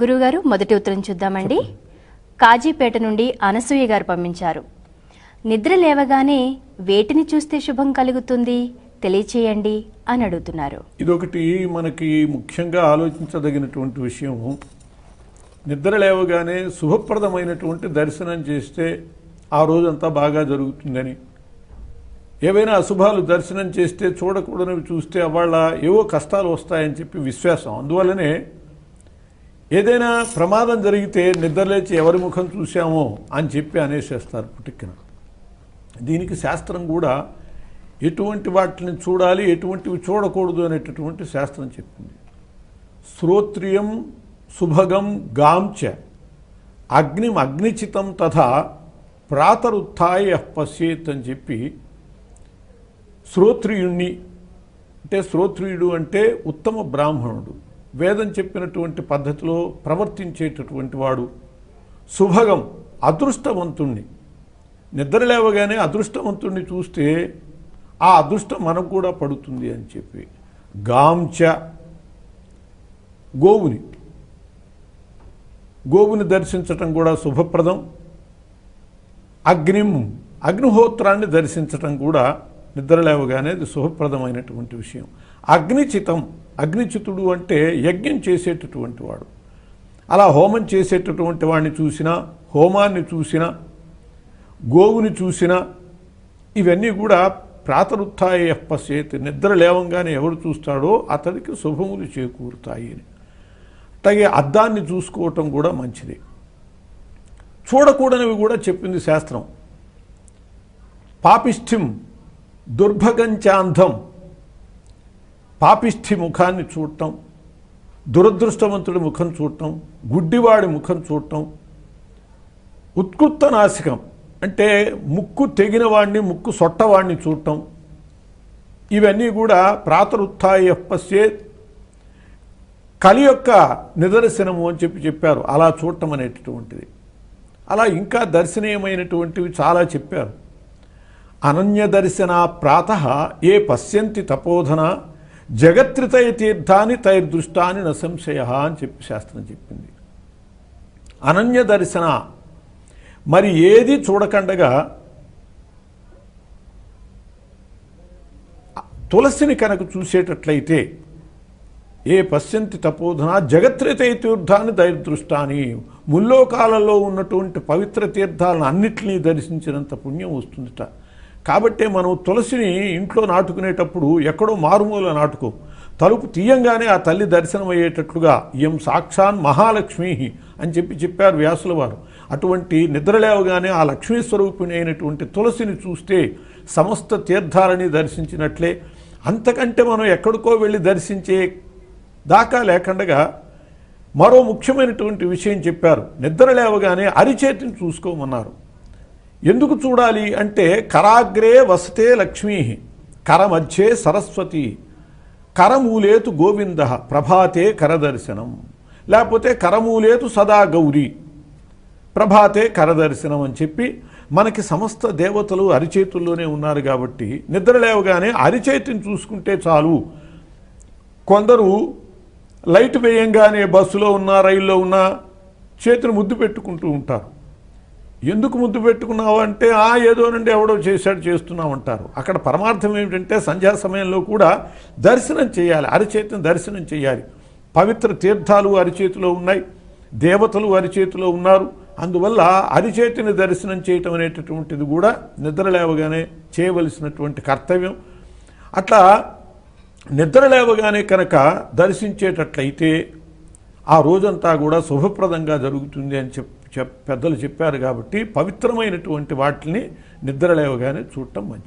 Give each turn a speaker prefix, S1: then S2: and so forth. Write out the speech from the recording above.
S1: గురుగారు మొదటి ఉత్తరం చూద్దామండి. కాజీపేట నుండి అనసూయ గారు పంపించారు. నిద్ర లేవగానే వేటిని చూస్తే శుభం కలుగుతుంది? తెలియచేయండి అని అడుగుతున్నారు.
S2: ఇదొకటి మనకి ముఖ్యంగా ఆలోచించదగినటువంటి విషయం. నిద్ర లేవగానే శుభప్రదమైనటువంటి దర్శనం చేస్తే ఆ రోజంతా బాగా జరుగుతుందని. ఏవైనా అశుభాలు దర్శనం చేస్తే చూడకూడనివి చూస్తే వాళ్ళ ఏవో కష్టాలు వస్తాయని చెప్పి విశ్వాసం. అందువల్లనే ఏదైనా ప్రమాదం జరిగితే నిద్రలేచి ఎవరి ముఖం చూశామో అని చెప్పి అనేసేస్తారు పుట్టిక్కిన దీనికి శాస్త్రం కూడా ఎటువంటి వాటిని చూడాలి ఎటువంటివి చూడకూడదు అనేటటువంటి శాస్త్రం చెప్పింది. శ్రోత్రియం సుభగం గాంచ. అగ్నిం అగ్నిచితం తథా ప్రాతరుత్థాయ పశ్యేత్ అని చెప్పి శ్రోత్రియుణ్ణి అంటే శ్రోత్రియుడు అంటే ఉత్తమ బ్రాహ్మణుడు. వేదం చెప్పినటువంటి పద్ధతిలో ప్రవర్తించేటటువంటి వాడు శుభగం అదృష్టవంతుణ్ణి. నిద్ర లేవగానే అదృష్టవంతుణ్ణి చూస్తే ఆ అదృష్టం మనకు కూడా పడుతుంది అని చెప్పి. గాంచ గోవుని. గోవుని దర్శించటం కూడా శుభప్రదం. అగ్నిం అగ్నిహోత్రాన్ని దర్శించటం కూడా నిద్ర లేవగానే అది శుభప్రదమైనటువంటి విషయం. అగ్నిచితం అగ్నిచితుడు అంటే యజ్ఞం చేసేటటువంటి వాడు. అలా హోమం చేసేటటువంటి వాడిని చూసినా హోమాన్ని చూసినా గోవుని చూసినా ఇవన్నీ కూడా ప్రాతరుత్థాయ పశ్చేత్ నిద్ర లేవంగానే ఎవరు చూస్తాడో అతడికి శుభములు చేకూరుతాయి అని. అట్లాగే అద్దాన్ని చూసుకోవటం కూడా మంచిది. చూడకూడనివి కూడా చెప్పింది శాస్త్రం. పాపిష్ఠిం దుర్భగంచాంధం పాపిష్ఠి ముఖాన్ని చూడటం దురదృష్టవంతుడి ముఖం చూడటం గుడ్డివాడి ముఖం చూడటం ఉత్కృత నాసికం అంటే ముక్కు తెగిన ముక్కు సొట్టవాడిని చూడటం. ఇవన్నీ కూడా ప్రాతరుత్య పశ్చేత్ కలి యొక్క నిదర్శనము అని చెప్పి చెప్పారు. అలా చూడటం అనేటటువంటిది. అలా ఇంకా దర్శనీయమైనటువంటివి చాలా చెప్పారు. అనన్య దర్శన ప్రాత ఏ పశ్యంతి తపోధన జగత్రితయ తీర్థాన్ని తైర్దృష్టాన్ని న సంశయ అని చెప్పి శాస్త్రం చెప్పింది. అనన్య దర్శన. మరి ఏది చూడకండగా తులసిని కనుక చూసేటట్లయితే ఏ పశ్యంతి తపోధన జగత్రితయ తీర్థాన్ని దైర్దృష్టాన్ని ముల్లోకాలలో ఉన్నటువంటి పవిత్ర తీర్థాలను అన్నిటినీ దర్శించినంత పుణ్యం వస్తుందిట. కాబట్టే మనం తులసిని ఇంట్లో నాటుకునేటప్పుడు ఎక్కడో మారుమూల నాటుకో. తలుపు తీయంగానే ఆ తల్లి దర్శనం అయ్యేటట్లుగా ఇయం సాక్షాన్ మహాలక్ష్మి అని చెప్పి చెప్పారు వ్యాసుల వారు. అటువంటి నిద్రలేవగానే ఆ లక్ష్మీ స్వరూపిణి అయినటువంటి తులసిని చూస్తే సమస్త తీర్థాలని దర్శించినట్లే. అంతకంటే మనం ఎక్కడికో వెళ్ళి దర్శించే దాకా లేకుండగా మరో ముఖ్యమైనటువంటి విషయం చెప్పారు. నిద్ర లేవగానే అరిచేతిని చూసుకోమన్నారు. ఎందుకు చూడాలి అంటే కరాగ్రే వసతే లక్ష్మీ కరమధ్యే సరస్వతి కరమూలేతు గోవింద ప్రభాతే కరదర్శనం. లేకపోతే కరమూలేతు సదా గౌరీ ప్రభాతే కరదర్శనం అని చెప్పి మనకి సమస్త దేవతలు అరిచేతుల్లోనే ఉన్నారు కాబట్టి నిద్ర లేవగానే అరిచేతిని చూసుకుంటే చాలు. కొందరు లైట్ వేయంగానే బస్సులో ఉన్నా రైల్లో ఉన్నా చేతిని ముద్దు పెట్టుకుంటూ ఉంటారు. ఎందుకు ముద్దు పెట్టుకున్నావు అంటే ఆ ఏదో నుండి ఎవడో చేశాడు చేస్తున్నావు అంటారు అక్కడ పరమార్థం ఏమిటంటే సంధ్యా సమయంలో కూడా దర్శనం చేయాలి అరిచేతిని దర్శనం చేయాలి. పవిత్ర తీర్థాలు అరిచేతిలో ఉన్నాయి దేవతలు అరిచేతిలో ఉన్నారు. అందువల్ల అరిచేతిని దర్శనం చేయటం అనేటటువంటిది కూడా నిద్ర లేవగానే చేయవలసినటువంటి కర్తవ్యం. అట్లా నిద్ర లేవగానే కనుక దర్శించేటట్లయితే ఆ రోజంతా కూడా శుభప్రదంగా జరుగుతుంది అని చెప్ చెప్ పెద్దలు చెప్పారు కాబట్టి పవిత్రమైనటువంటి వాటిని నిద్రలేవగానే చూడటం మంచిది.